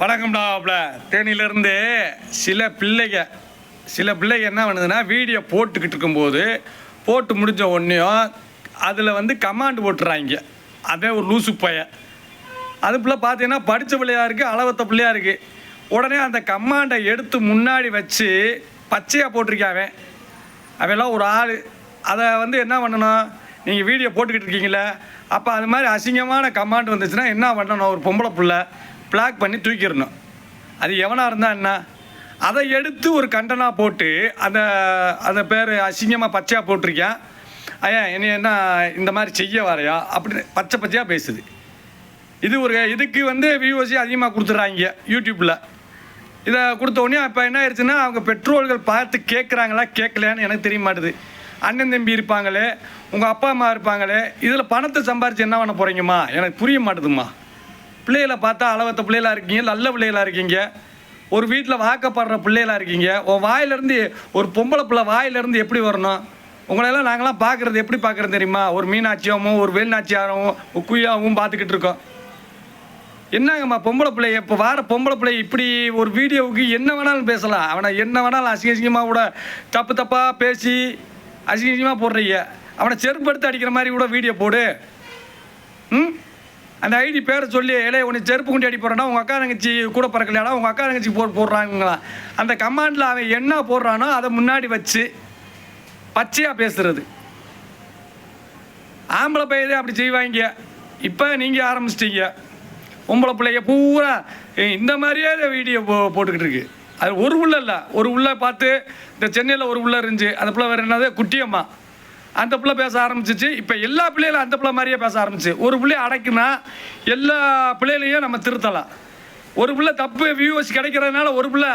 வணக்கம்டாப்ல தேனியிலேருந்து சில பிள்ளைங்க சில பிள்ளைங்க என்ன பண்ணுதுன்னா வீடியோ போட்டுக்கிட்டு இருக்கும்போது போட்டு முடிஞ்ச உடனேயும் அதில் வந்து கமாண்ட் போட்டுறாங்க. அதே ஒரு லூசு பையன் அது பிள்ளை பார்த்தீங்கன்னா படித்த பிள்ளையா இருக்குது அளவத்த பிள்ளையா இருக்குது உடனே அந்த கமாண்டை எடுத்து முன்னாடி வச்சு பச்சையாக போட்டிருக்கான் அவன். அவெல்லாம் ஒரு ஆள். அதை வந்து என்ன பண்ணணும்? நீங்கள் வீடியோ போட்டுக்கிட்டு இருக்கீங்களே அப்போ அது மாதிரி அசிங்கமான கமாண்ட் வந்துச்சுன்னா என்ன பண்ணணும்? ஒரு பொம்பளை பிள்ளை. பிளாக் பண்ணி தூக்கிடணும். அது எவனாக இருந்தால் என்ன? அதை எடுத்து ஒரு கண்டனாக போட்டு அந்த அந்த பேர் அசிங்கமாக பச்சையாக போட்டிருக்கேன் ஐயா என்ன என்ன இந்த மாதிரி செய்ய வரையா? அப்படின்னு பச்சை பச்சையாக பேசுது. இது ஒரு இதுக்கு வந்து வியூவர்ஸி அதிகமாக கொடுத்துட்றாங்க யூடியூப்பில் இதை கொடுத்தோடனே இப்போ என்ன ஆயிடுச்சுன்னா அவங்க பெட்ரோல்கள் பார்த்து கேட்குறாங்களா கேட்கலையான்னு எனக்கு தெரிய மாட்டுது. அண்ணன் தம்பி இருப்பாங்களே உங்கள் அப்பா அம்மா இருப்பாங்களே இதில் பணத்தை சம்பாரித்து என்ன பண்ண போகிறீங்கம்மா எனக்கு புரிய மாட்டுதும்மா. பிள்ளைகளை பார்த்தா அளவத்த பிள்ளைகளாக இருக்கீங்க நல்ல பிள்ளைகளாக இருக்கீங்க. ஒரு வீட்டில் வாக்கப்படுற பிள்ளைகளாக இருக்கீங்க. உன் வாயிலேருந்து ஒரு பொம்பளை பிள்ளை வாயிலேருந்து எப்படி வரணும்? உங்களெல்லாம் நாங்களாம் பார்க்குறது எப்படி பார்க்குறது தெரியுமா? ஒரு மீனாட்சியாவும் ஒரு வேல்நாச்சியாரும் ஒரு குய்யாவும் பார்த்துக்கிட்டு இருக்கோம். என்னங்கம்மா பொம்பளை பிள்ளை? இப்போ வார பொம்பளை பிள்ளை இப்படி ஒரு வீடியோவுக்கு என்ன வேணாலும் பேசலாம். அவனை என்ன வேணாலும் அசிங்க அசிங்கமாக கூட தப்பு தப்பாக பேசி அசிங்க அசிங்கமாக போடுறீங்க. அவனை செருப்பு எடுத்து அடிக்கிற மாதிரி கூட வீடியோ போடு. அந்த ஐடி பேரை சொல்லி இலைய உன்னை செருப்பு குண்டி அடி போடுறானா உங்கள் அக்கா தங்கச்சி கூட பிறக்கலையாடா உங்கள் அக்கா தங்கச்சி போட்டு போடுறாங்களா அந்த கமாண்டில் அவன் என்ன போடுறானோ அதை முன்னாடி வச்சு பச்சையாக பேசுறது. ஆம்பளை பையதே அப்படி செய்வாங்க. இப்போ நீங்கள் ஆரம்பிச்சிட்டீங்க. பொம்பளை பிள்ளைய பூரா இந்த மாதிரியே வீடியோ போ போட்டுக்கிட்டு இருக்கு. அது ஒரு உள்ள இல்லை ஒரு உள்ள பார்த்து இந்த சென்னையில் ஒரு உள்ள இருந்துச்சு. அந்த பிள்ளை வேறு என்னது? குட்டியம்மா. அந்த பிள்ளை பேச ஆரம்பிச்சிச்சு. இப்போ எல்லா பிள்ளைகளும் அந்த பிள்ளை மாதிரியே பேச ஆரம்பிச்சு. ஒரு பிள்ளைய அடைக்குனா எல்லா பிள்ளைகளையும் நம்ம திருத்தலாம். ஒரு பிள்ளை தப்பு வியூவர்ஸ் கிடைக்கிறதுனால ஒரு பிள்ளை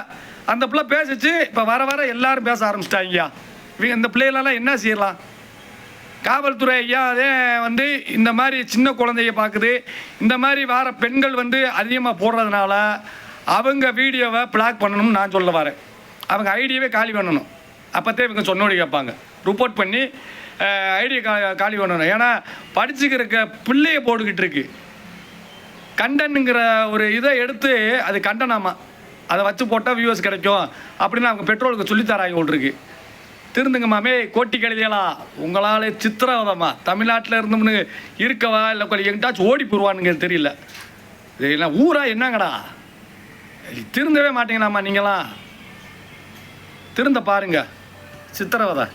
அந்த பிள்ளை பேசிச்சு இப்போ வர வர எல்லாரும் பேச ஆரம்பிச்சிட்டாங்கய்யா. இவங்க இந்த பிள்ளைகளெல்லாம் என்ன செய்யலாம்? காவல்துறை ஐயா அதே வந்து இந்த மாதிரி சின்ன குழந்தைய பார்க்குது இந்த மாதிரி வர பெண்கள் வந்து அதிகமாக போடுறதுனால அவங்க வீடியோவை பிளாக் பண்ணணும்னு நான் சொல்ல வரேன். அவங்க ஐடியாவே காலி பண்ணணும். அப்போத்தே இவங்க சொன்னோடி கேட்பாங்க. ரிப்போர்ட் பண்ணி ஐடியா கா காலி பண்ணணும். ஏன்னா படிச்சுக்கிறக்க பிள்ளைய போட்டுக்கிட்டு இருக்கு கண்டனுங்கிற ஒரு இதை எடுத்து அது கண்டனாமா? அதை வச்சு போட்டால் வியூவர்ஸ் கிடைக்கும். அப்படின்னு அவங்க பெட்ரோலுக்கு சொல்லித்தராங்க இருக்கு. திருந்துங்க மாமே கோட்டி கழுதியலா உங்களால் சித்திரவதமா தமிழ்நாட்டில் இருந்தோம்னு இருக்கவா? இல்லை கொஞ்சம் எங்கிட்டாச்சும் ஓடி போடுவானுங்க தெரியல. இது ஊரா என்னங்கடா? திருந்தவே மாட்டீங்களாம்மா நீங்களாம். திருந்த பாருங்க. சித்திரவதை.